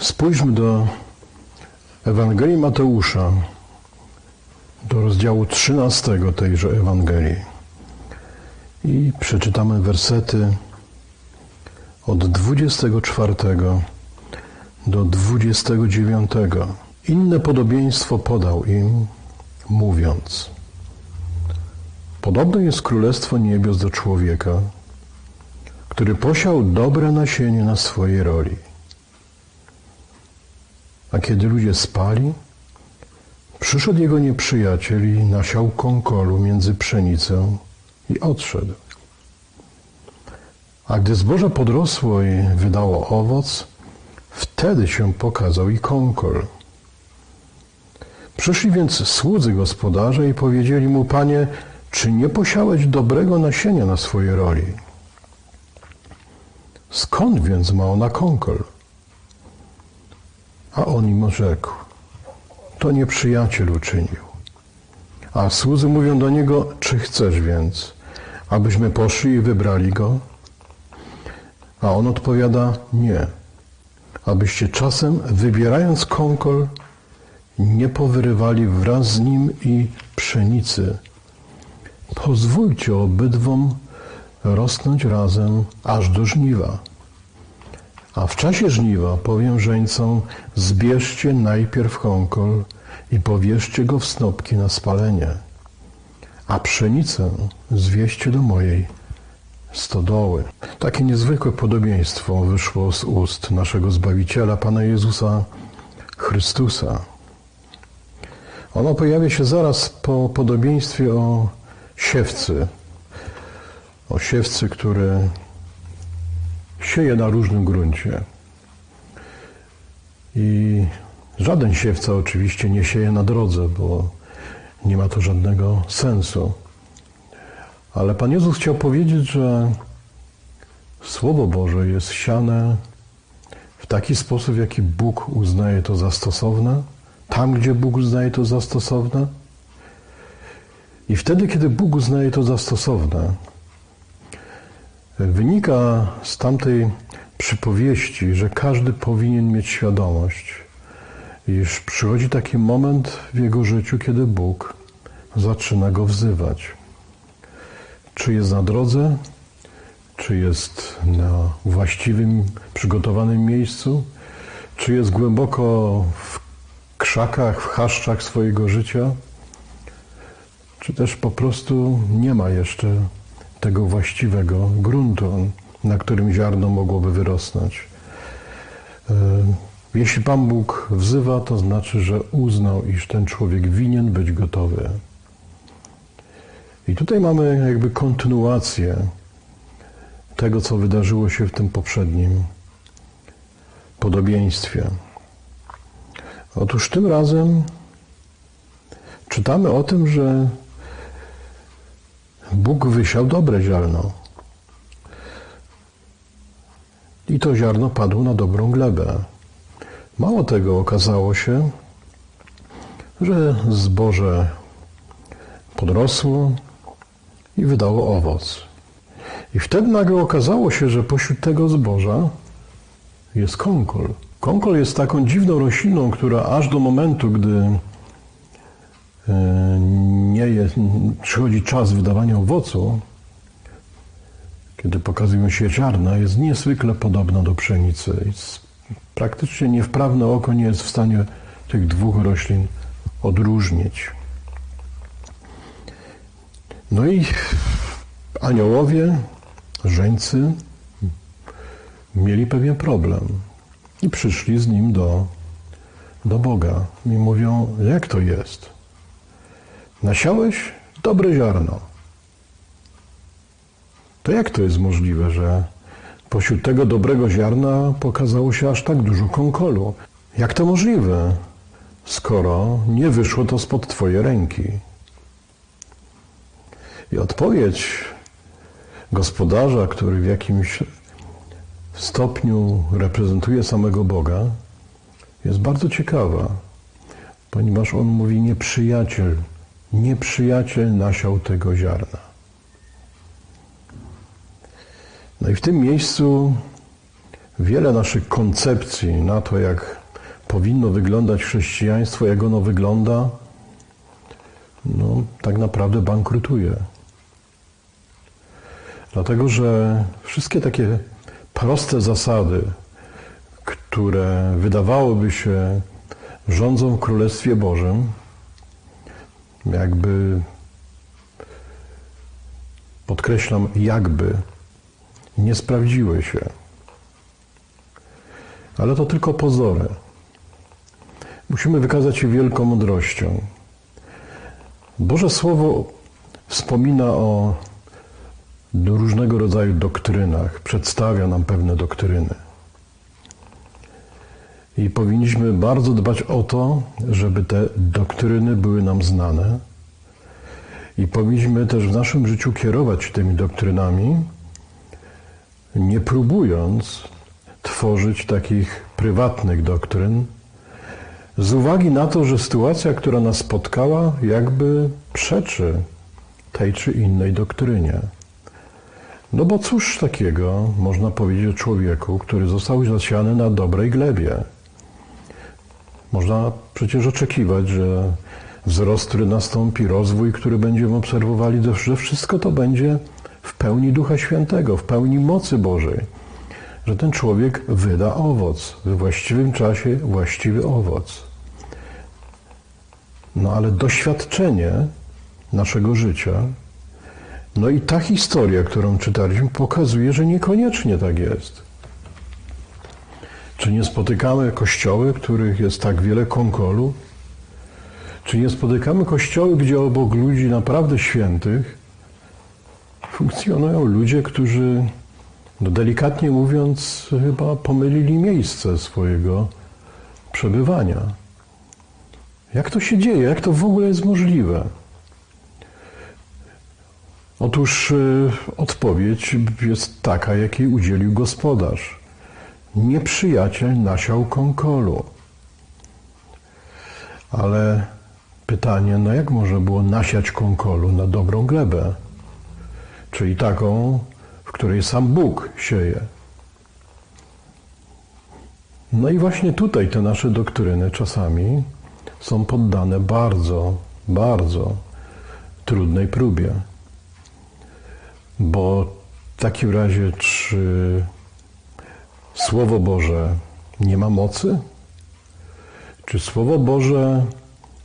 Spójrzmy do Ewangelii Mateusza, do rozdziału 13 tejże Ewangelii. I przeczytamy wersety od 24 do 29. Inne podobieństwo podał im, mówiąc: Podobne jest królestwo niebios do człowieka, który posiał dobre nasienie na swojej roli. A kiedy ludzie spali, przyszedł jego nieprzyjaciel i nasiał kąkolu między pszenicę i odszedł. A gdy zboże podrosło i wydało owoc, wtedy się pokazał i kąkol. Przyszli więc słudzy gospodarza i powiedzieli mu, panie, czy nie posiałeś dobrego nasienia na swojej roli? Skąd więc ma ona kąkol? A on im rzekł, to nieprzyjaciel uczynił. A słudzy mówią do niego, czy chcesz więc, abyśmy poszli i wybrali go? A on odpowiada, nie, abyście czasem, wybierając kąkol, nie powyrywali wraz z nim i pszenicy. Pozwólcie obydwom rosnąć razem aż do żniwa. A w czasie żniwa powiem żeńcom, zbierzcie najpierw kąkol i powierzcie go w snopki na spalenie, a pszenicę zwieście do mojej stodoły. Takie niezwykłe podobieństwo wyszło z ust naszego Zbawiciela, Pana Jezusa Chrystusa. Ono pojawia się zaraz po podobieństwie o siewcy, o siewcy, który sieje na różnym gruncie. I żaden siewca oczywiście nie sieje na drodze, bo nie ma to żadnego sensu. Ale Pan Jezus chciał powiedzieć, że Słowo Boże jest siane w taki sposób, w jaki Bóg uznaje to za stosowne, tam, gdzie Bóg uznaje to za stosowne. I wtedy, kiedy Bóg uznaje to za stosowne, wynika z tamtej przypowieści, że każdy powinien mieć świadomość, iż przychodzi taki moment w jego życiu, kiedy Bóg zaczyna go wzywać. Czy jest na drodze, czy jest na właściwym, przygotowanym miejscu, czy jest głęboko w krzakach, w chaszczach swojego życia, czy też po prostu nie ma jeszcze tego właściwego gruntu, na którym ziarno mogłoby wyrosnąć. E, jeśli Pan Bóg wzywa, to znaczy, że uznał, iż ten człowiek winien być gotowy. I tutaj mamy jakby kontynuację tego, co wydarzyło się w tym poprzednim podobieństwie. Otóż tym razem czytamy o tym, że Bóg wysiał dobre ziarno. I to ziarno padło na dobrą glebę. Mało tego okazało się, że zboże podrosło i wydało owoc. I wtedy nagle okazało się, że pośród tego zboża jest kąkol. Kąkol jest taką dziwną rośliną, która aż do momentu, gdy przychodzi czas wydawania owocu, kiedy pokazują się ziarna, jest niezwykle podobna do pszenicy. Praktycznie niewprawne oko nie jest w stanie tych dwóch roślin odróżnić. No i aniołowie, żeńcy mieli pewien problem i przyszli z nim do, do Boga i mówią, jak to jest? Nasiałeś dobre ziarno. To jak to jest możliwe, że pośród tego dobrego ziarna pokazało się aż tak dużo kąkolu? Jak to możliwe, skoro nie wyszło to spod Twojej ręki? I odpowiedź gospodarza, który w jakimś stopniu reprezentuje samego Boga, jest bardzo ciekawa, ponieważ on mówi nieprzyjaciel, nieprzyjaciel nasiał tego ziarna. No i w tym miejscu wiele naszych koncepcji na to, jak powinno wyglądać chrześcijaństwo, jak ono wygląda, no, tak naprawdę bankrutuje. Dlatego, że wszystkie takie proste zasady, które wydawałoby się rządzą w Królestwie Bożym, jakby, podkreślam, jakby nie sprawdziły się. Ale to tylko pozory. Musimy wykazać się wielką mądrością. Boże Słowo wspomina o różnego rodzaju doktrynach, przedstawia nam pewne doktryny. I powinniśmy bardzo dbać o to, żeby te doktryny były nam znane. I powinniśmy też w naszym życiu kierować tymi doktrynami, nie próbując tworzyć takich prywatnych doktryn, z uwagi na to, że sytuacja, która nas spotkała, jakby przeczy tej czy innej doktrynie. No bo cóż takiego można powiedzieć o człowieku, który został zasiany na dobrej glebie? Można przecież oczekiwać, że wzrost, który nastąpi, rozwój, który będziemy obserwowali, że wszystko to będzie w pełni Ducha Świętego, w pełni mocy Bożej. Że ten człowiek wyda owoc, we właściwym czasie właściwy owoc. No ale doświadczenie naszego życia, no i ta historia, którą czytaliśmy, pokazuje, że niekoniecznie tak jest. Czy nie spotykamy kościoły, których jest tak wiele konkolu? Czy nie spotykamy kościoły, gdzie obok ludzi naprawdę świętych funkcjonują ludzie, którzy, no delikatnie mówiąc, chyba pomylili miejsce swojego przebywania? Jak to się dzieje? Jak to w ogóle jest możliwe? Otóż y, odpowiedź jest taka, jakiej udzielił gospodarz. Nieprzyjaciel nasiał konkolu. Ale pytanie, no jak można było nasiać konkolu na dobrą glebę? Czyli taką, w której sam Bóg sieje. No i właśnie tutaj te nasze doktryny czasami są poddane bardzo, bardzo trudnej próbie. Bo w takim razie, czy Słowo Boże nie ma mocy? Czy Słowo Boże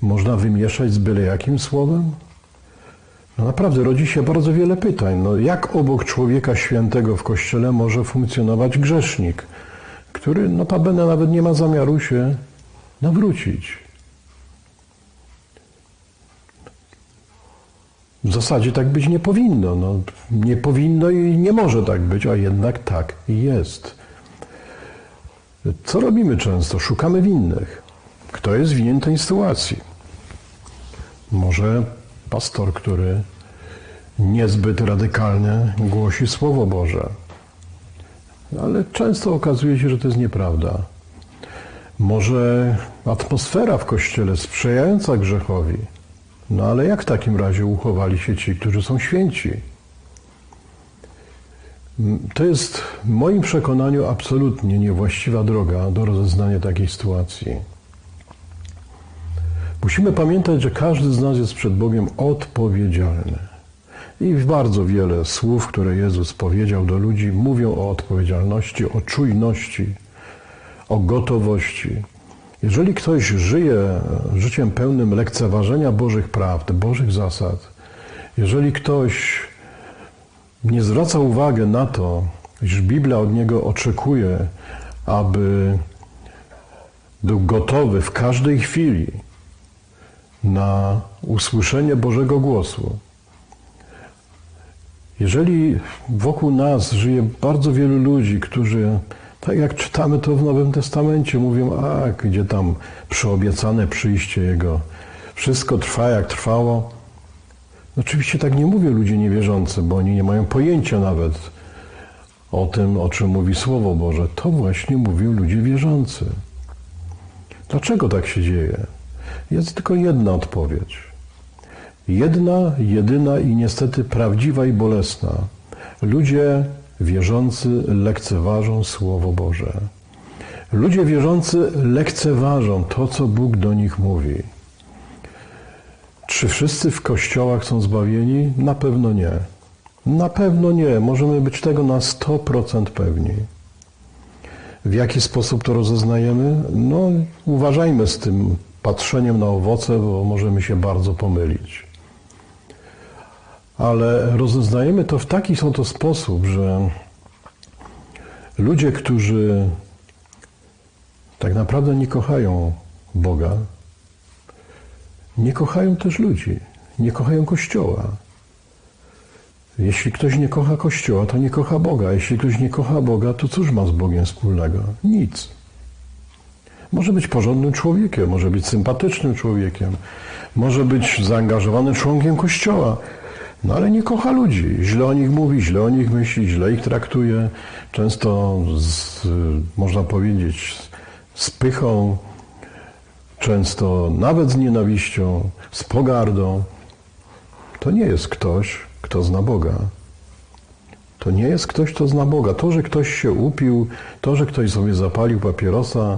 można wymieszać z byle jakim słowem? No naprawdę rodzi się bardzo wiele pytań. No jak obok człowieka świętego w kościele może funkcjonować grzesznik, który notabene nawet nie ma zamiaru się nawrócić? W zasadzie tak być nie powinno. No, nie powinno i nie może tak być, a jednak tak jest. Co robimy często? Szukamy winnych. Kto jest winien tej sytuacji? Może pastor, który niezbyt radykalnie głosi Słowo Boże. Ale często okazuje się, że to jest nieprawda. Może atmosfera w kościele sprzyjająca grzechowi. No ale jak w takim razie uchowali się ci, którzy są święci? To jest w moim przekonaniu absolutnie niewłaściwa droga do rozeznania takiej sytuacji. Musimy pamiętać, że każdy z nas jest przed Bogiem odpowiedzialny. I bardzo wiele słów, które Jezus powiedział do ludzi, mówią o odpowiedzialności, o czujności, o gotowości. Jeżeli ktoś żyje życiem pełnym lekceważenia Bożych prawd, Bożych zasad, jeżeli ktoś nie zwraca uwagi na to, iż Biblia od niego oczekuje, aby był gotowy w każdej chwili na usłyszenie Bożego głosu. Jeżeli wokół nas żyje bardzo wielu ludzi, którzy, tak jak czytamy to w Nowym Testamencie, mówią, a gdzie tam przyobiecane przyjście Jego, wszystko trwa jak trwało, Oczywiście tak nie mówią ludzie niewierzący, bo oni nie mają pojęcia nawet o tym, o czym mówi Słowo Boże. To właśnie mówią ludzie wierzący. Dlaczego tak się dzieje? Jest tylko jedna odpowiedź. Jedna, jedyna i niestety prawdziwa i bolesna. Ludzie wierzący lekceważą Słowo Boże. Ludzie wierzący lekceważą to, co Bóg do nich mówi. Czy wszyscy w kościołach są zbawieni? Na pewno nie. Na pewno nie. Możemy być tego na 100% pewni. W jaki sposób to rozeznajemy? No, uważajmy z tym patrzeniem na owoce, bo możemy się bardzo pomylić. Ale rozeznajemy to w taki oto sposób, że ludzie, którzy tak naprawdę nie kochają Boga, nie kochają też ludzi, nie kochają Kościoła. Jeśli ktoś nie kocha Kościoła, to nie kocha Boga. Jeśli ktoś nie kocha Boga, to cóż ma z Bogiem wspólnego? Nic. Może być porządnym człowiekiem, może być sympatycznym człowiekiem, może być zaangażowanym członkiem Kościoła, no ale nie kocha ludzi. Źle o nich mówi, źle o nich myśli, źle ich traktuje. Często, z, można powiedzieć, z pychą, często nawet z nienawiścią, z pogardą. To nie jest ktoś, kto zna Boga. To nie jest ktoś, kto zna Boga. To, że ktoś się upił, to, że ktoś sobie zapalił papierosa,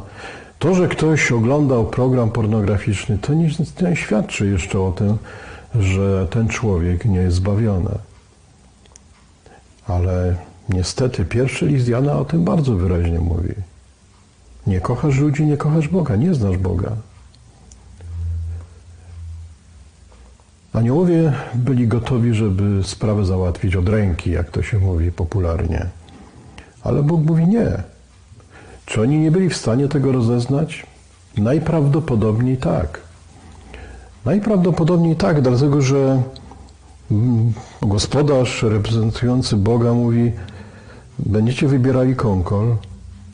to, że ktoś oglądał program pornograficzny, to nie, nie świadczy jeszcze o tym, że ten człowiek nie jest zbawiony. Ale niestety pierwszy list Jana o tym bardzo wyraźnie mówi. Nie kochasz ludzi, nie kochasz Boga, nie znasz Boga. Aniołowie byli gotowi, żeby sprawę załatwić od ręki, jak to się mówi popularnie. Ale Bóg mówi nie. Czy oni nie byli w stanie tego rozeznać? Najprawdopodobniej tak. Najprawdopodobniej tak, dlatego że mm, gospodarz reprezentujący Boga mówi: Będziecie wybierali konkol,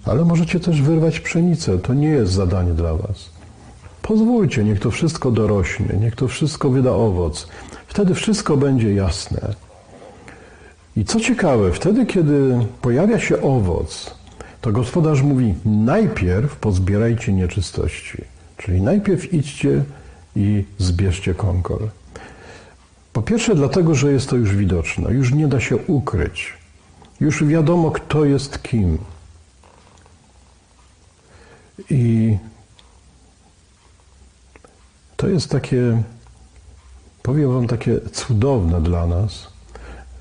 ale możecie też wyrwać pszenicę. To nie jest zadanie dla Was. Pozwólcie, niech to wszystko dorośnie, niech to wszystko wyda owoc. Wtedy wszystko będzie jasne. I co ciekawe, wtedy, kiedy pojawia się owoc, to gospodarz mówi: najpierw pozbierajcie nieczystości. Czyli najpierw idźcie i zbierzcie konkol. Po pierwsze, dlatego, że jest to już widoczne, już nie da się ukryć. Już wiadomo, kto jest kim. I to jest takie, powiem Wam, takie cudowne dla nas,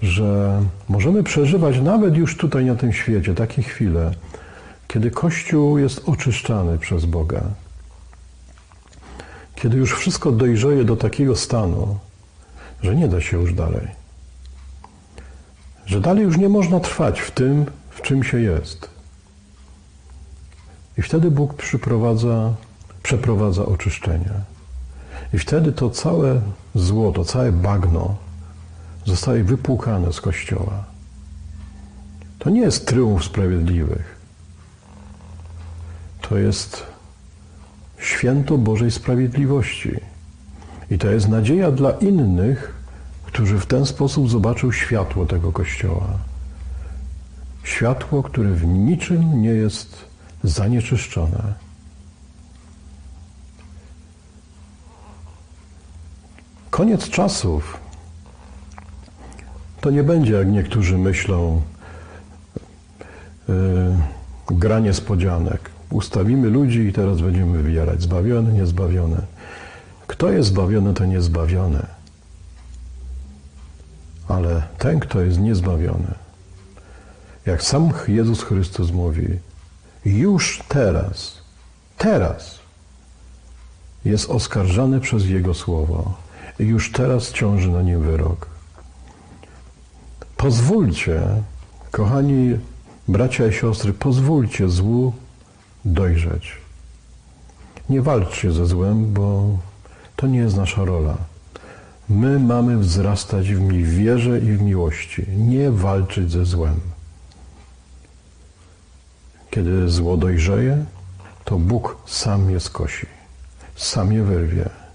że możemy przeżywać nawet już tutaj na tym świecie takie chwile, kiedy Kościół jest oczyszczany przez Boga. Kiedy już wszystko dojrzeje do takiego stanu, że nie da się już dalej. Że dalej już nie można trwać w tym, w czym się jest. I wtedy Bóg przyprowadza, przeprowadza oczyszczenie. I wtedy to całe zło, to całe bagno zostaje wypłukane z Kościoła. To nie jest tryumf sprawiedliwych. To jest święto Bożej Sprawiedliwości. I to jest nadzieja dla innych, którzy w ten sposób zobaczą światło tego Kościoła. Światło, które w niczym nie jest zanieczyszczone. Koniec czasów to nie będzie, jak niektórzy myślą, yy, gra niespodzianek. Ustawimy ludzi i teraz będziemy wybierać zbawiony, niezbawiony. Kto jest zbawiony, to niezbawiony. Ale ten, kto jest niezbawiony, jak sam Jezus Chrystus mówi, już teraz, teraz jest oskarżany przez Jego Słowo już teraz ciąży na nim wyrok. Pozwólcie, kochani bracia i siostry, pozwólcie złu dojrzeć. Nie walczcie ze złem, bo to nie jest nasza rola. My mamy wzrastać w wierze i w miłości, nie walczyć ze złem. Kiedy zło dojrzeje, to Bóg sam je skosi, sam je wyrwie.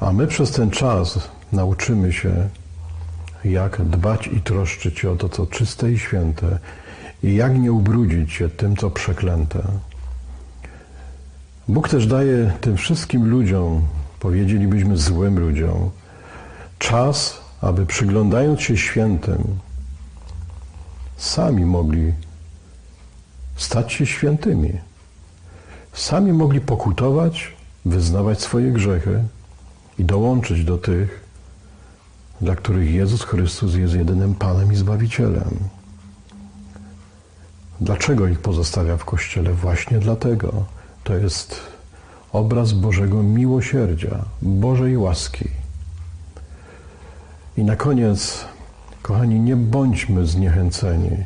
A my przez ten czas nauczymy się, jak dbać i troszczyć się o to, co czyste i święte, i jak nie ubrudzić się tym, co przeklęte. Bóg też daje tym wszystkim ludziom, powiedzielibyśmy złym ludziom, czas, aby przyglądając się świętym, sami mogli stać się świętymi. Sami mogli pokutować, wyznawać swoje grzechy i dołączyć do tych, dla których Jezus Chrystus jest jedynym Panem i Zbawicielem. Dlaczego ich pozostawia w Kościele? Właśnie dlatego. To jest obraz Bożego miłosierdzia, Bożej łaski. I na koniec, kochani, nie bądźmy zniechęceni.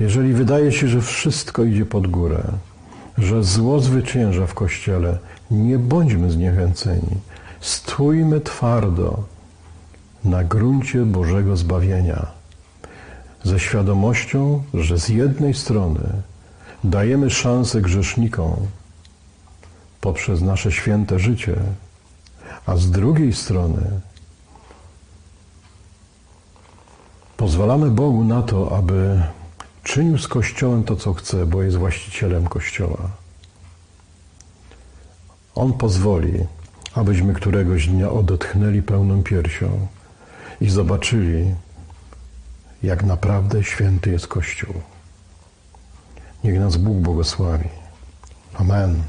Jeżeli wydaje się, że wszystko idzie pod górę, że zło zwycięża w Kościele, nie bądźmy zniechęceni. Stójmy twardo na gruncie Bożego zbawienia ze świadomością, że z jednej strony dajemy szansę grzesznikom poprzez nasze święte życie, a z drugiej strony pozwalamy Bogu na to, aby czynił z Kościołem to, co chce, bo jest właścicielem Kościoła. On pozwoli, abyśmy któregoś dnia odetchnęli pełną piersią i zobaczyli, jak naprawdę święty jest Kościół. Niech nas Bóg błogosławi. Amen.